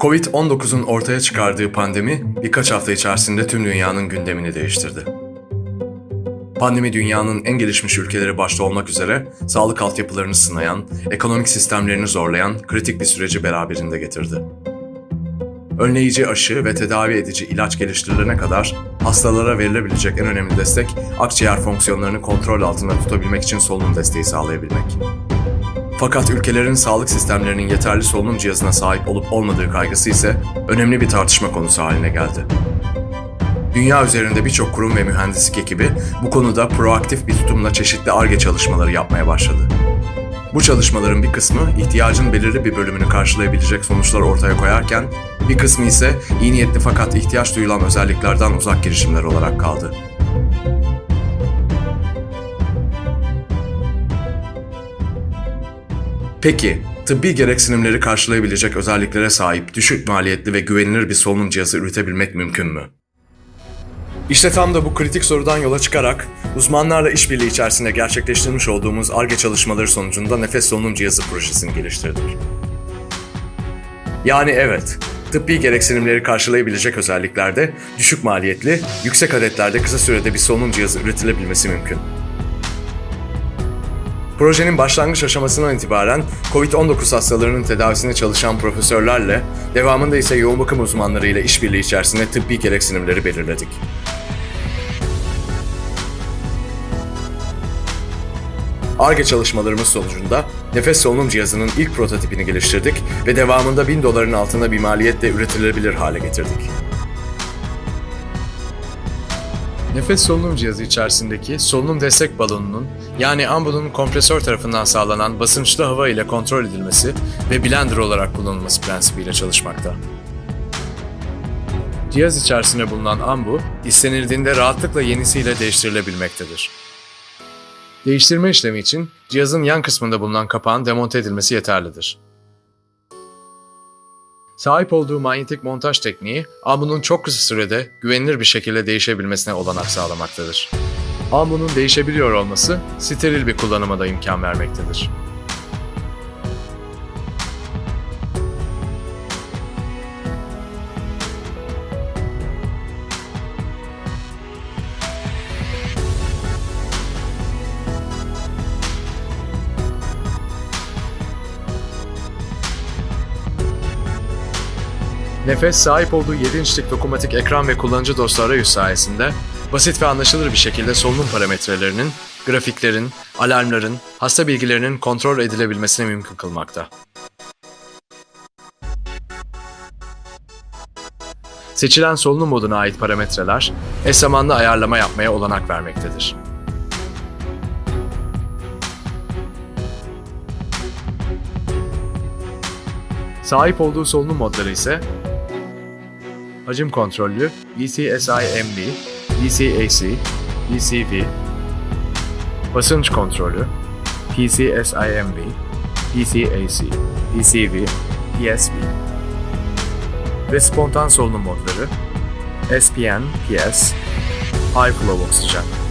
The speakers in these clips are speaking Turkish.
Covid-19'un ortaya çıkardığı pandemi birkaç hafta içerisinde tüm dünyanın gündemini değiştirdi. Pandemi dünyanın en gelişmiş ülkeleri başta olmak üzere sağlık altyapılarını sınayan, ekonomik sistemlerini zorlayan kritik bir süreci beraberinde getirdi. Önleyici aşı ve tedavi edici ilaç geliştirilene kadar hastalara verilebilecek en önemli destek akciğer fonksiyonlarını kontrol altında tutabilmek için solunum desteği sağlayabilmek. Fakat ülkelerin sağlık sistemlerinin yeterli solunum cihazına sahip olup olmadığı kaygısı ise önemli bir tartışma konusu haline geldi. Dünya üzerinde birçok kurum ve mühendislik ekibi bu konuda proaktif bir tutumla çeşitli ARGE çalışmaları yapmaya başladı. Bu çalışmaların bir kısmı ihtiyacın belirli bir bölümünü karşılayabilecek sonuçlar ortaya koyarken, bir kısmı ise iyi niyetli fakat ihtiyaç duyulan özelliklerden uzak girişimler olarak kaldı. Peki, tıbbi gereksinimleri karşılayabilecek özelliklere sahip düşük maliyetli ve güvenilir bir solunum cihazı üretebilmek mümkün mü? İşte tam da bu kritik sorudan yola çıkarak uzmanlarla işbirliği içerisinde gerçekleştirmiş olduğumuz ARGE çalışmaları sonucunda nefes solunum cihazı projesini geliştirdik. Yani evet, tıbbi gereksinimleri karşılayabilecek özelliklerde düşük maliyetli, yüksek adetlerde kısa sürede bir solunum cihazı üretilebilmesi mümkün. Projenin başlangıç aşamasından itibaren COVID-19 hastalarının tedavisinde çalışan profesörlerle, devamında ise yoğun bakım uzmanlarıyla işbirliği içerisinde tıbbi gereksinimleri belirledik. ARGE çalışmalarımız sonucunda nefes solunum cihazının ilk prototipini geliştirdik ve devamında 1000 doların altında bir maliyetle üretilebilir hale getirdik. Nefes solunum cihazı içerisindeki solunum destek balonunun yani ambulun kompresör tarafından sağlanan basınçlı hava ile kontrol edilmesi ve blender olarak kullanılması prensibiyle çalışmakta. Cihaz içerisinde bulunan ambu, istenildiğinde rahatlıkla yenisiyle değiştirilebilmektedir. Değiştirme işlemi için cihazın yan kısmında bulunan kapağın demonte edilmesi yeterlidir. Sahip olduğu manyetik montaj tekniği, ambunun çok kısa sürede güvenilir bir şekilde değişebilmesine olanak sağlamaktadır. Ambunun değişebiliyor olması, steril bir kullanıma da imkan vermektedir. Nefes sahip olduğu 7 inçlik dokunmatik ekran ve kullanıcı dostu arayüz sayesinde basit ve anlaşılır bir şekilde solunum parametrelerinin, grafiklerin, alarmların, hasta bilgilerinin kontrol edilebilmesini mümkün kılmakta. Seçilen solunum moduna ait parametreler eş zamanlı ayarlama yapmaya olanak vermektedir. Sahip olduğu solunum modları ise hacim kontrollü, ECSI-MB, ECAC, ECV, basınç kontrolü, PCSI-MB, PCAC, ECV, ESV ve spontan solunum modları SPN, PS, High Flow Oksijen.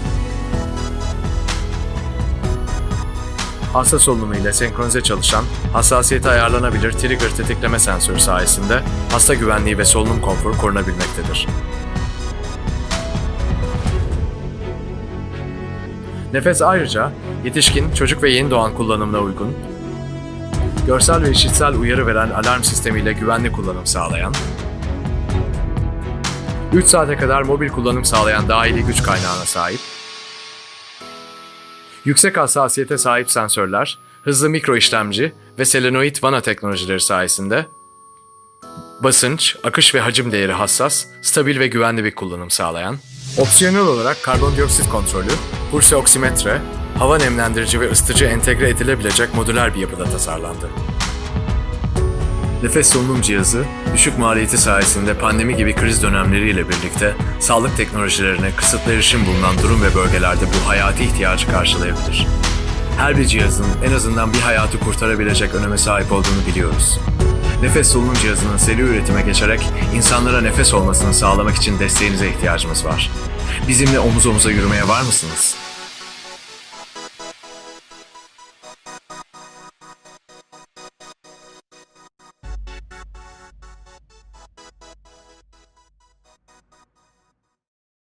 Hasta solunumu ile senkronize çalışan, hassasiyeti ayarlanabilir trigger tetikleme sensörü sayesinde hasta güvenliği ve solunum konforu korunabilmektedir. Nefes ayrıca yetişkin, çocuk ve yeni doğan kullanımına uygun, görsel ve işitsel uyarı veren alarm sistemiyle güvenli kullanım sağlayan, 3 saate kadar mobil kullanım sağlayan dahili güç kaynağına sahip, Yüksek hassasiyete sahip sensörler, hızlı mikro işlemci ve selenoid vana teknolojileri sayesinde basınç, akış ve hacim değeri hassas, stabil ve güvenli bir kullanım sağlayan, opsiyonel olarak karbondioksit kontrolü, pulse oksimetre, hava nemlendirici ve ısıtıcı entegre edilebilecek modüler bir yapıda tasarlandı. Nefes solunum cihazı, düşük maliyeti sayesinde pandemi gibi kriz dönemleriyle birlikte sağlık teknolojilerine kısıtlı erişim bulunan durum ve bölgelerde bu hayati ihtiyacı karşılayabilir. Her bir cihazın en azından bir hayatı kurtarabilecek öneme sahip olduğunu biliyoruz. Nefes solunum cihazının seri üretime geçerek insanlara nefes olmasını sağlamak için desteğinize ihtiyacımız var. Bizimle omuz omuza yürümeye var mısınız?